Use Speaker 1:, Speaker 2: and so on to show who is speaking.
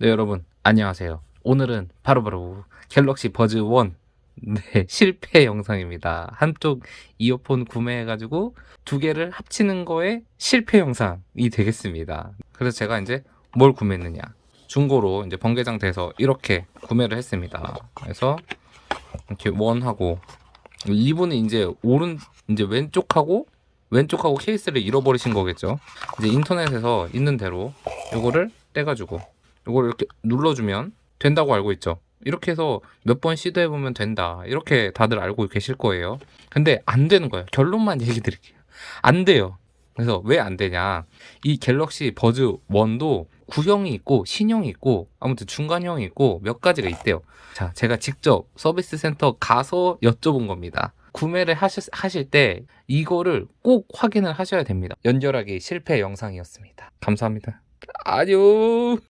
Speaker 1: 네 여러분 안녕하세요. 오늘은 바로 바로 갤럭시 버즈 1 네, 실패 영상입니다. 한쪽 이어폰 구매해가지고 두 개를 합치는 거에 실패 영상이 되겠습니다. 그래서 제가 이제 뭘 구매했느냐 중고로 이제 번개장 돼서 이렇게 구매를 했습니다. 그래서 이렇게 원하고 이분은 이제 오른 이제 왼쪽하고 왼쪽하고 케이스를 잃어버리신 거겠죠. 이제 인터넷에서 있는 대로 요거를 떼가지고 요걸 이렇게 눌러주면 된다고 알고 있죠. 이렇게 해서 몇 번 시도해 보면 된다. 이렇게 다들 알고 계실 거예요. 근데 안 되는 거예요. 결론만 얘기 드릴게요. 안 돼요. 그래서 왜 안 되냐. 이 갤럭시 버즈 1도 구형이 있고 신형이 있고 아무튼 중간형이 있고 몇 가지가 있대요. 자, 제가 직접 서비스 센터 가서 여쭤본 겁니다. 구매를 하실, 하실 때 이거를 꼭 확인을 하셔야 됩니다. 연결하기 실패 영상이었습니다. 감사합니다. 안녕.